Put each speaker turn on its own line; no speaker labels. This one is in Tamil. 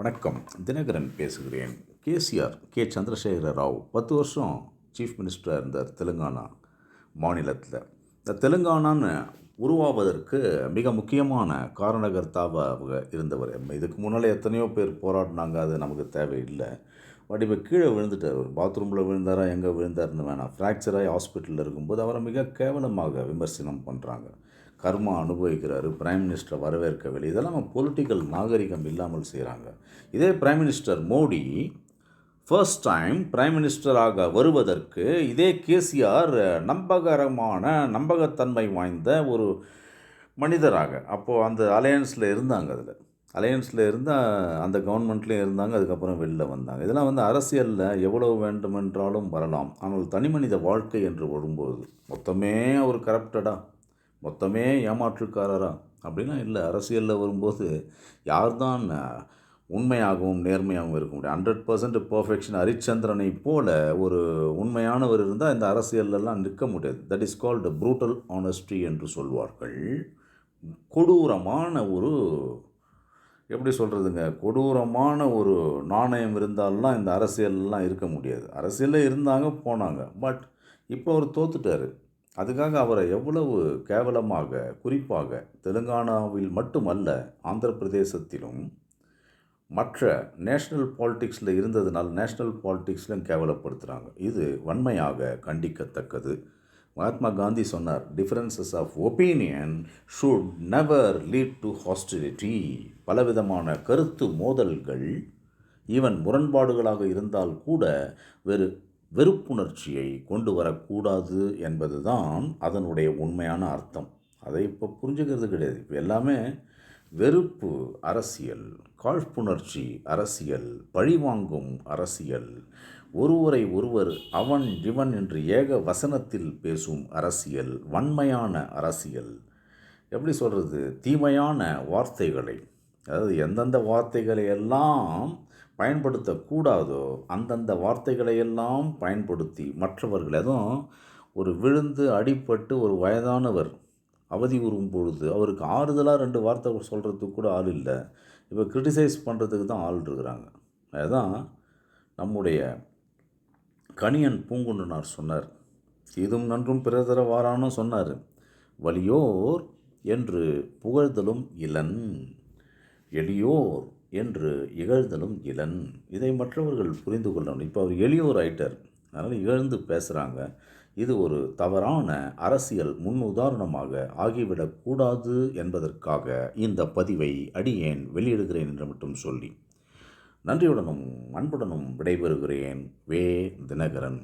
வணக்கம். தினகரன் பேசுகிறேன். KCR K. சந்திரசேகர ராவ் பத்து வருஷம் சீஃப் மினிஸ்டராக இருந்தார் தெலுங்கானா மாநிலத்தில். இந்த தெலுங்கானான்னு உருவாவதற்கு மிக முக்கியமான காரணகர்த்தாவாக இருந்தவர். இதுக்கு முன்னால் எத்தனையோ பேர் போராடினாங்க அது நமக்கு தேவையில்லை. பட் இப்போ கீழே விழுந்துட்டார். ஒரு பாத்ரூமில் விழுந்தாரா எங்கே விழுந்தாருன்னு வேணாம். ஃப்ராக்சராகி ஹாஸ்பிட்டலில் இருக்கும்போது அவரை மிக கேவலமாக விமர்சனம் பண்ணுறாங்க கர்மா அனுபவிக்கிறாரு பிரைம் மினிஸ்டரை வரவேற்கவில்லை. இதெல்லாம் நம்ம பொலிட்டிக்கல் நாகரிகம் இல்லாமல் செய்கிறாங்க இதே prime minister Modi first time prime மினிஸ்டராக வருவதற்கு இதே கேசிஆர் நம்பகரமான நம்பகத்தன்மை வாய்ந்த ஒரு மனிதராக. அப்போது அந்த அலையன்ஸில் இருந்தாங்க அதில். அலையன்ஸில் இருந்தால் அந்த கவர்மெண்ட்லேயும் இருந்தாங்க அதுக்கப்புறம் வெளில வந்தாங்க. இதெல்லாம் வந்து அரசியலில் எவ்வளவு வேண்டுமென்றாலும் வரலாம். ஆனால் தனி மனித வாழ்க்கை என்று வரும்போது மொத்தமே ஒரு கரப்டடாக மொத்தமே ஏமாற்றுக்காரரா? அப்படிலாம் இல்லை. அரசியலில் வரும்போது யார் தான் உண்மையாகவும் நேர்மையாகவும் இருக்க முடியும்? ஹண்ட்ரட் பர்சன்ட் பர்ஃபெக்ஷன் ஹரிச்சந்திரனை போல ஒரு உண்மையானவர் இருந்தால் இந்த அரசியல்லலாம் நிற்க முடியாது. That is called brutal honesty என்று சொல்வார்கள். கொடூரமான ஒரு எப்படி சொல்கிறதுங்க கொடூரமான ஒரு நாணயம் இருந்தாலாம் இந்த அரசியல்லாம் இருக்க முடியாது. அரசியலில் இருந்தாங்க போனாங்க. பட் இப்போ அவர் தோத்துட்டார். அதுக்காக அவரை எவ்வளவு கேவலமாக குறிப்பாக தெலுங்கானாவில் மட்டுமல்ல ஆந்திர பிரதேசத்திலும் மற்ற நேஷ்னல் பாலிட்டிக்ஸில் இருந்ததுனால் நேஷ்னல் பாலிட்டிக்ஸ்லையும் கேவலப்படுத்துகிறாங்க இது வன்மையாக கண்டிக்கத்தக்கது. மகாத்மா காந்தி சொன்னார் differences of opinion should never lead to hostility பலவிதமான கருத்து மோதல்கள் ஈவன் முரண்பாடுகளாக இருந்தால் கூட வெறு வெறுப்புணர்ச்சியை கொண்டு வரக்கூடாது என்பது தான் அதனுடைய உண்மையான அர்த்தம். அதை இப்போ புரிஞ்சுக்கிறது கிடையாது. இப்போ எல்லாமே வெறுப்பு அரசியல் காழ்ப்புணர்ச்சி அரசியல் பழிவாங்கும் அரசியல் ஒருவரை ஒருவர் அவன் இவன் என்று ஏக வசனத்தில் பேசும் அரசியல் வன்மையான அரசியல். எப்படி சொல்கிறது தீமையான வார்த்தைகளை. அதாவது எந்தெந்த வார்த்தைகளை எல்லாம் பயன்படுத்தக்கூடாதோ அந்தந்த வார்த்தைகளை எல்லாம் பயன்படுத்தி மற்றவர்கள் எதுவும் ஒரு விழுந்து அடிப்பட்டு ஒரு வயதானவர் அவதி உறும் பொழுது அவருக்கு ஆறுதலாக ரெண்டு வார்த்தை சொல்கிறதுக்கு கூட ஆள் இல்லை. இப்போ கிரிட்டிசைஸ் பண்ணுறதுக்கு தான் ஆள் இருக்கிறாங்க. அதுதான் நம்முடைய கணியன் பூங்குன்றனார் சொன்னார். இதுவும் நன்றும் பிறதர வாரானும் சொன்னார். வலியோர் என்று புகழ்தலும் இளன் எளியோர் என்று இகழ்தலும் இளன். இதை மற்றவர்கள் புரிந்து கொள்ளணும் இப்போ அவர் எளியோர் ஆயிட்டார். அதனால் இகழ்ந்து பேசுகிறாங்க இது ஒரு தவறான அரசியல் முன் உதாரணமாக ஆகிவிடக்கூடாது என்பதற்காக இந்த பதிவை அடியேன் வெளியிடுகிறேன் என்று மட்டும் சொல்லி. நன்றியுடனும் அன்புடனும் விடைபெறுகிறேன். வே தினகரன்.